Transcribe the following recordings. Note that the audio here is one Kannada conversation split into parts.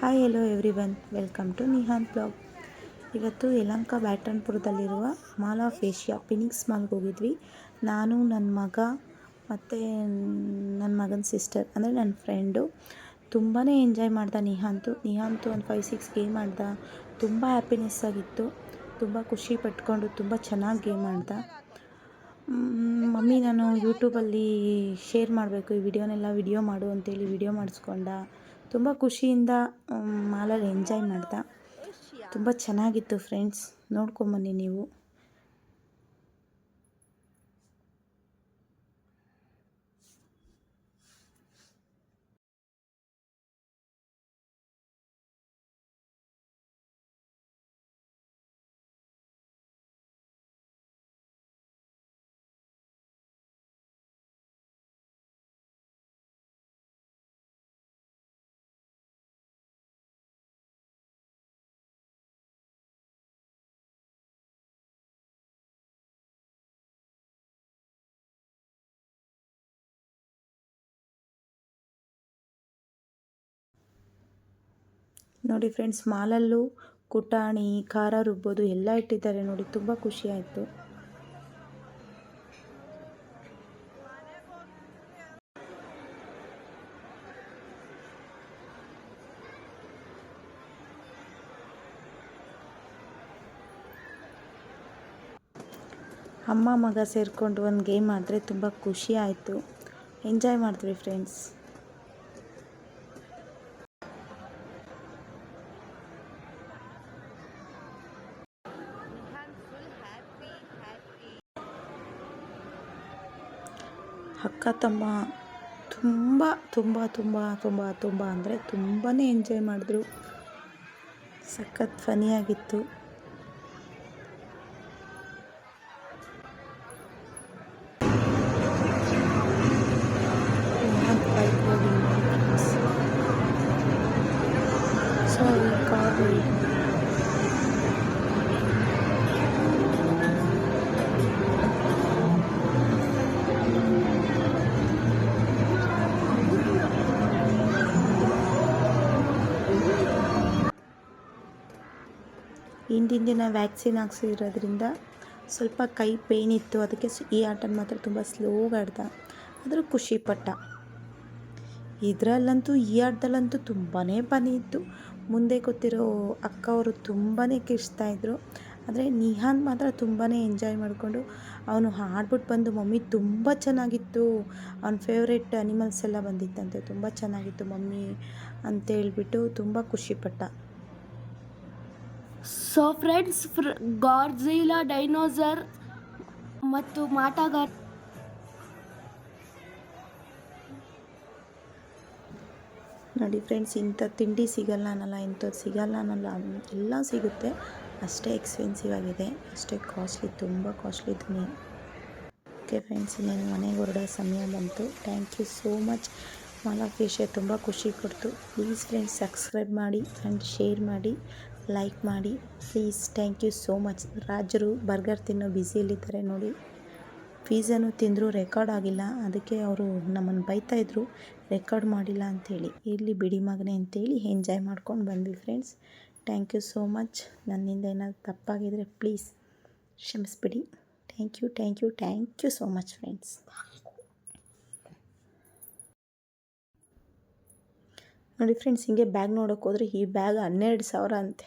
Hi hello everyone welcome to Nihan blog ಇವತ್ತು ಯಲಂಕ ಬ್ಯಾಟನ್ಪುರದಲ್ಲಿರುವ ಮಾಲ್ ಆಫ್ ಏಷ್ಯಾ ಪಿನಿಕ್ಸ್ ಮಾಲ್ಗೆ ಹೋಗಿದ್ವಿ. ನಾನು ನನ್ನ ಮಗ ಮತ್ತು ನನ್ನ ಮಗನ ಸಿಸ್ಟರ್ ಅಂದರೆ ನನ್ನ ಫ್ರೆಂಡು ತುಂಬಾ ಎಂಜಾಯ್ ಮಾಡ್ದ ನಿಹಾಂತು. ನಿಹಾಂತು ಒಂದು ಫೈವ್ ಸಿಕ್ಸ್ ಗೇಮ್ ಆಡ್ದ. ತುಂಬ ಹ್ಯಾಪಿನೆಸ್ ಆಗಿತ್ತು. ತುಂಬ ಖುಷಿ ಪಟ್ಕೊಂಡು ತುಂಬ ಚೆನ್ನಾಗಿ ಗೇಮ್ ಆಡ್ದ. ಮಮ್ಮಿ, ನಾನು ಯೂಟ್ಯೂಬಲ್ಲಿ ಶೇರ್ ಮಾಡಬೇಕು. ಈ ವಿಡಿಯೋನೆಲ್ಲ ವಿಡಿಯೋ ಮಾಡು ಅಂತೇಳಿ ವಿಡಿಯೋ ಮಾಡಿಸ್ಕೊಂಡ. ತುಂಬ ಖುಷಿಯಿಂದ ಮಾಲಲ್ಲಿ ಎಂಜಾಯ್ ಮಾಡ್ದ ತುಂಬ ಚೆನ್ನಾಗಿತ್ತು ಫ್ರೆಂಡ್ಸ್ ನೋಡ್ಕೊಂಬನ್ನಿ ನೀವು. ನೋಡಿ ಫ್ರೆಂಡ್ಸ್, ಮಾಲಲ್ಲೂ ಕುಟಾಣಿ, ಖಾರ ರುಬ್ಬೋದು, ಎಲ್ಲ ಇಟ್ಟಿದ್ದಾರೆ ನೋಡಿ, ತುಂಬ ಖುಷಿ ಆಯಿತು ಅಮ್ಮ ಮಗ ಸೇರಿಕೊಂಡು ಒಂದು ಗೇಮ್ ಆದರೆ ತುಂಬ ಖುಷಿ ಆಯಿತು ಎಂಜಾಯ್ ಮಾಡ್ತೀವಿ ಫ್ರೆಂಡ್ಸ್ ಅಕ್ಕ ತಮ್ಮ ತುಂಬ ತುಂಬ ತುಂಬ ತುಂಬ ತುಂಬ ಅಂದರೆ ತುಂಬಾ ಎಂಜಾಯ್ ಮಾಡಿದ್ರು. ಸಖತ್ ಫನಿಯಾಗಿತ್ತು ಸಾರಿ ಹಿಂದಿನ ದಿನ ವ್ಯಾಕ್ಸಿನ್ ಹಾಕ್ಸಿರೋದ್ರಿಂದ ಸ್ವಲ್ಪ ಕೈ ಪೇಯ್ನ್ ಇತ್ತು. ಅದಕ್ಕೆ ಈ ಆಟನ ಮಾತ್ರ ತುಂಬ ಸ್ಲೋಗಿ ಆಡ್ದ. ಆದರೂ ಖುಷಿಪಟ್ಟ ಇದರಲ್ಲಂತೂ, ಈ ಆಟದಲ್ಲಂತೂ ತುಂಬಾ ಪನಿ ಇತ್ತು. ಮುಂದೆ ಗೊತ್ತಿರೋ ಅಕ್ಕ ಅವರು ತುಂಬಾ ಕಿರ್ಚ್ತಾಯಿದ್ರು ಆದರೆ ನಿಹಾನ್ ಮಾತ್ರ ತುಂಬಾ ಎಂಜಾಯ್ ಮಾಡಿಕೊಂಡು, ಅವನು ಹಾಡ್ಬಿಟ್ಟು ಬಂದು ಮಮ್ಮಿ ತುಂಬ ಚೆನ್ನಾಗಿತ್ತು. ಅವನ ಫೇವ್ರೆಟ್ ಅನಿಮಲ್ಸ್ ಎಲ್ಲ ಬಂದಿತ್ತಂತೆ. ತುಂಬ ಚೆನ್ನಾಗಿತ್ತು ಮಮ್ಮಿ ಅಂತೇಳ್ಬಿಟ್ಟು ತುಂಬ ಖುಷಿಪಟ್ಟ ಸೊ ಫ್ರೆಂಡ್ಸ್ ಫ್ರ ಗಾರ್ಜಿಲಾ ಡೈನೋಸರ್ ಮತ್ತು ಮಾಟಗಾರ್ ನೋಡಿ ಫ್ರೆಂಡ್ಸ್ ಇಂಥ ತಿಂಡಿ ಸಿಗಲ್ಲ ಅನ್ನಲ್ಲ, ಇಂಥದ್ದು ಸಿಗಲ್ಲ ಅನ್ನಲ್ಲ, ಎಲ್ಲ ಸಿಗುತ್ತೆ. ಅಷ್ಟೇ ಎಕ್ಸ್ಪೆನ್ಸಿವ್ ಆಗಿದೆ. ಅಷ್ಟೇ ಕಾಸ್ಟ್ಲಿ ತುಂಬ ಕಾಸ್ಟ್ಲಿ ಇದ್ದೀನಿ ಓಕೆ ಫ್ರೆಂಡ್ಸ್ ಇನ್ನೇನು ಮನೆಗೆ ಹೊರಡೋ ಸಮಯ ಬಂತು. ಥ್ಯಾಂಕ್ ಯು ಸೋ ಮಚ್ ಮಾಲಾ ಆಫ್ ತುಂಬ ಖುಷಿ ಕೊಡ್ತು. ಪ್ಲೀಸ್ ಫ್ರೆಂಡ್ಸ್ ಸಬ್ಸ್ಕ್ರೈಬ್ ಮಾಡಿ ಆ್ಯಂಡ್ ಶೇರ್ ಮಾಡಿ. ಲೈಕ್ ಮಾಡಿ. Please, thank you so much. ರಾಜರು ಬರ್ಗರ್ ತಿನ್ನೋ ಬ್ಯುಸಿಯಲ್ಲಿದ್ದಾರೆ ನೋಡಿ. ಪೀಝಾನು ತಿಂದರೂ ರೆಕಾರ್ಡ್ ಆಗಿಲ್ಲ. ಅದಕ್ಕೆ ಅವರು ನಮ್ಮನ್ನು ಬೈತಾಯಿದ್ರು ರೆಕಾರ್ಡ್ ಮಾಡಿಲ್ಲ ಅಂಥೇಳಿ. ಇರಲಿ ಬಿಡಿ ಮಗನೇ ಅಂತೇಳಿ ಎಂಜಾಯ್ ಮಾಡ್ಕೊಂಡು ಬಂದ್ವಿ friends. Thank you so much. ನನ್ನಿಂದ ಏನಾದರೂ ತಪ್ಪಾಗಿದ್ದರೆ ಪ್ಲೀಸ್ ಕ್ಷಮಿಸ್ಬಿಡಿ. Thank you thank you thank you so much friends. ನೋಡಿ ಫ್ರೆಂಡ್ಸ್, ಹಿಂಗೆ ಬ್ಯಾಗ್ ನೋಡೋಕೆ ಹೋದರೆ ಈ ಬ್ಯಾಗ್ ಹನ್ನೆರಡು ಸಾವಿರ ಅಂತೆ.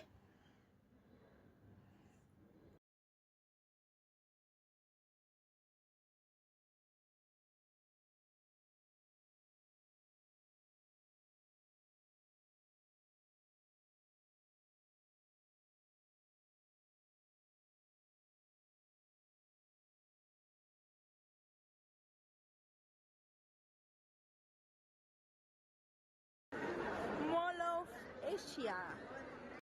是啊。